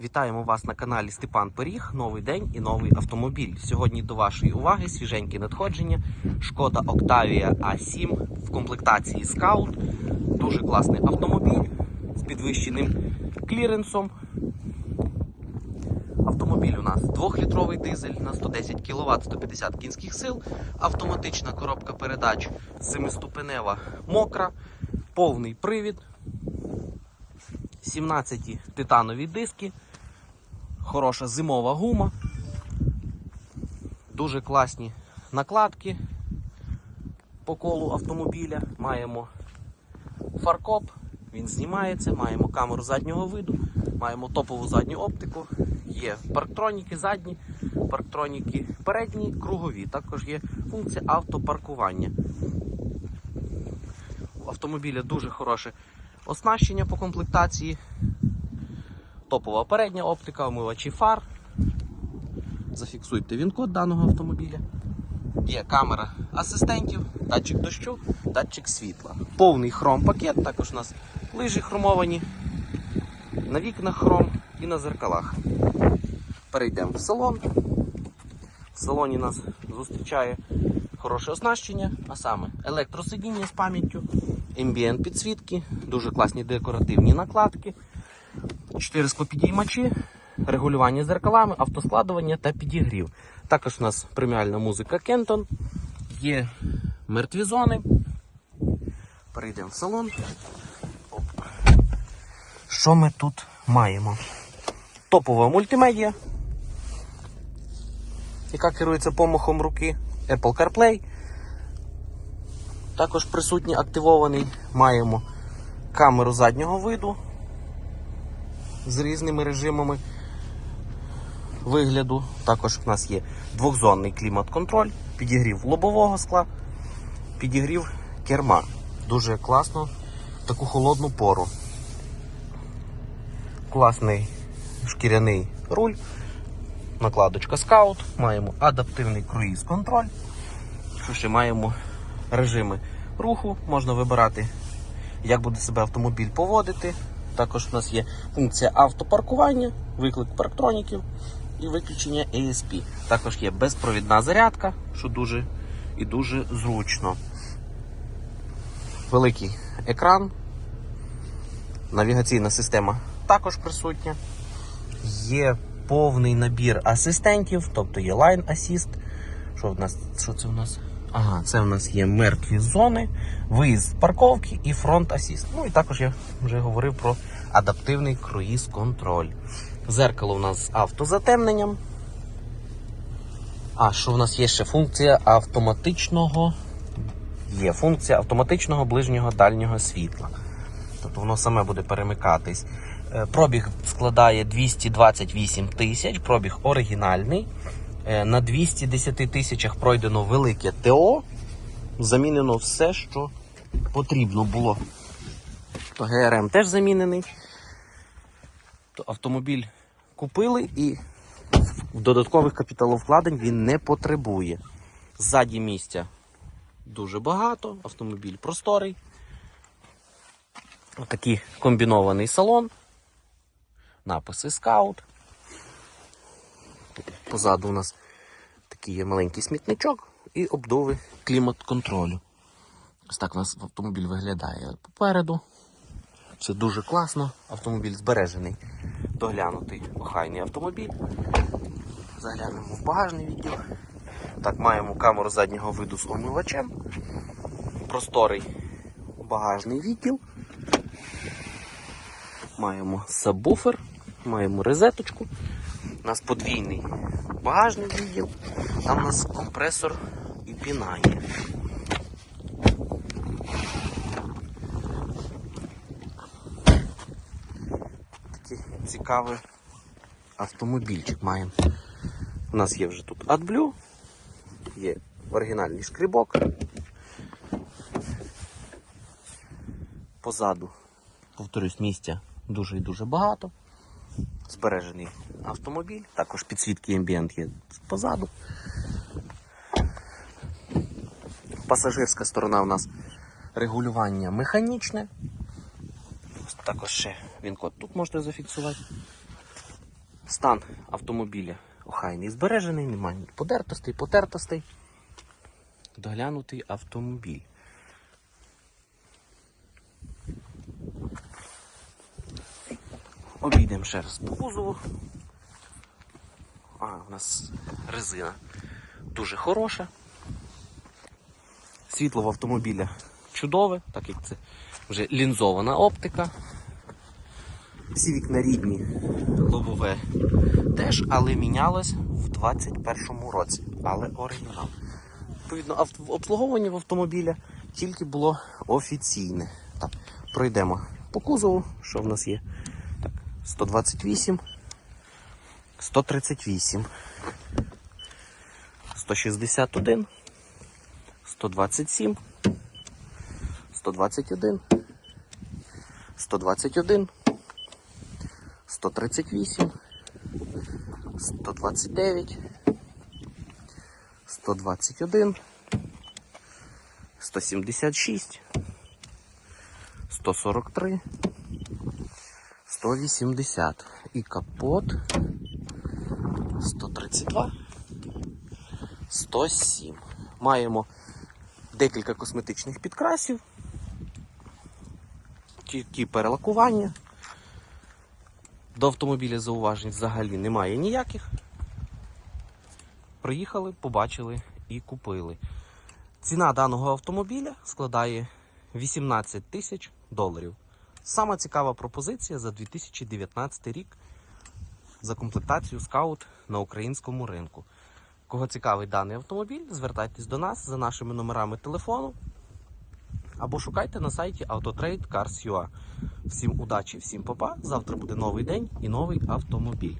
Вітаємо вас на каналі Степан Пиріг. Новий день і новий автомобіль. Сьогодні до вашої уваги свіженьке надходження. Шкода Octavia A7 в комплектації Scout. Дуже класний автомобіль з підвищеним кліренсом. Автомобіль у нас 2-літровий дизель на 110 кВт 150 кінських сил, автоматична коробка передач, 7-ступенева мокра, повний привід, 17 титанові диски, хороша зимова гума, дуже класні накладки по колу автомобіля. Маємо фаркоп, він знімається, маємо камеру заднього виду, маємо топову задню оптику, є парктроніки задні, парктроніки передні, кругові. Також є функція автопаркування. У автомобіля дуже хороше оснащення по комплектації. Топова передня оптика, омивачі фар. Зафіксуйте він-код даного автомобіля. Є камера асистентів, датчик дощу, датчик світла. Повний хром пакет, також у нас лижі хромовані, на вікнах хром і на зеркалах. Перейдемо в салон. В салоні нас зустрічає хороше оснащення, а саме електросидіння з пам'яттю, ембієнт підсвітки, дуже класні декоративні накладки, 4 склопідіймачі, регулювання зеркалами, автоскладування та підігрів. Також у нас преміальна музика Кентон, є мертві зони. Перейдемо в салон. Оп. Що ми тут маємо? Топова мультимедіа, яка керується помахом руки, Apple CarPlay. Також присутній активований. Маємо камеру заднього виду з різними режимами вигляду. Також в нас є двохзонний клімат-контроль, підігрів лобового скла, підігрів керма. Дуже класно таку холодну пору. Класний шкіряний руль, накладочка скаут, маємо адаптивний круїз-контроль. Що ще маємо режими руху, можна вибирати, як буде себе автомобіль поводити. Також у нас є функція автопаркування, виклик парктроніків і виключення ASP. Також є безпровідна зарядка, що дуже і дуже зручно. Великий екран, навігаційна система також присутня. Є повний набір асистентів, тобто є Line Assist. Що в нас? Що це у нас? Ага, це в нас є мертві зони, виїзд з парковки і фронт асіст. Ну і також я вже говорив про адаптивний круїз-контроль. Зеркало у нас з автозатемненням. А що в нас є ще функція автоматичного. Є функція автоматичного ближнього дальнього світла. Тобто воно саме буде перемикатись. Е, Пробіг складає 228 тисяч, пробіг оригінальний. Е, На 210 тисячах пройдено велике ТО. Замінено все, що потрібно було. То ГРМ теж замінений. То автомобіль купили і додаткових капіталовкладень він не потребує. Ззаді місця дуже багато, автомобіль просторий. Отакий комбінований салон. Написи скаут. Позаду у нас такий є маленький смітничок і обдуви клімат-контролю. Ось так у нас автомобіль виглядає попереду. Все дуже класно. Автомобіль збережений, доглянутий, охайний автомобіль. Заглянемо в багажний відділ. Так, маємо камеру заднього виду з омивачем. Просторий багажний відділ. Маємо сабвуфер, маємо розеточку. У нас подвійний багажний відділ. Там у нас компресор і піна. Такий цікавий автомобільчик маємо. У нас є вже тут AdBlue, є оригінальний шкрібок. Позаду, повторюсь, місця дуже і дуже багато. Збережений автомобіль, також підсвітки ембієнт є позаду. Пасажирська сторона у нас регулювання механічне. Також ще він код тут можете зафіксувати. Стан автомобіля охайний, збережений, немає подертостей, потертостей. Доглянутий автомобіль. Обійдемо ще раз по кузову. А, у нас резина дуже хороша. Світло в автомобіля чудове, так як це вже лінзована оптика. Всі вікна рідні, лобове теж, але мінялось в 21-му році. Але оригінал. Відповідно, обслуговування в автомобіля тільки було офіційне. Так, пройдемо по кузову, що в нас є. Так, 128, 138, 161, 127, 121, 121, 138, 129, 121, 176, 143, 180 і капот 132, 107. Маємо декілька косметичних підкрасів, тільки перелакування. До автомобіля зауважень взагалі немає ніяких. Приїхали, побачили і купили. Ціна даного автомобіля складає 18 тисяч доларів. Сама цікава пропозиція за 2019 рік за комплектацію скаут на українському ринку. Кого цікавий даний автомобіль, звертайтесь до нас за нашими номерами телефону або шукайте на сайті Autotrade Cars.ua. Всім удачі, всім папа. Завтра буде новий день і новий автомобіль.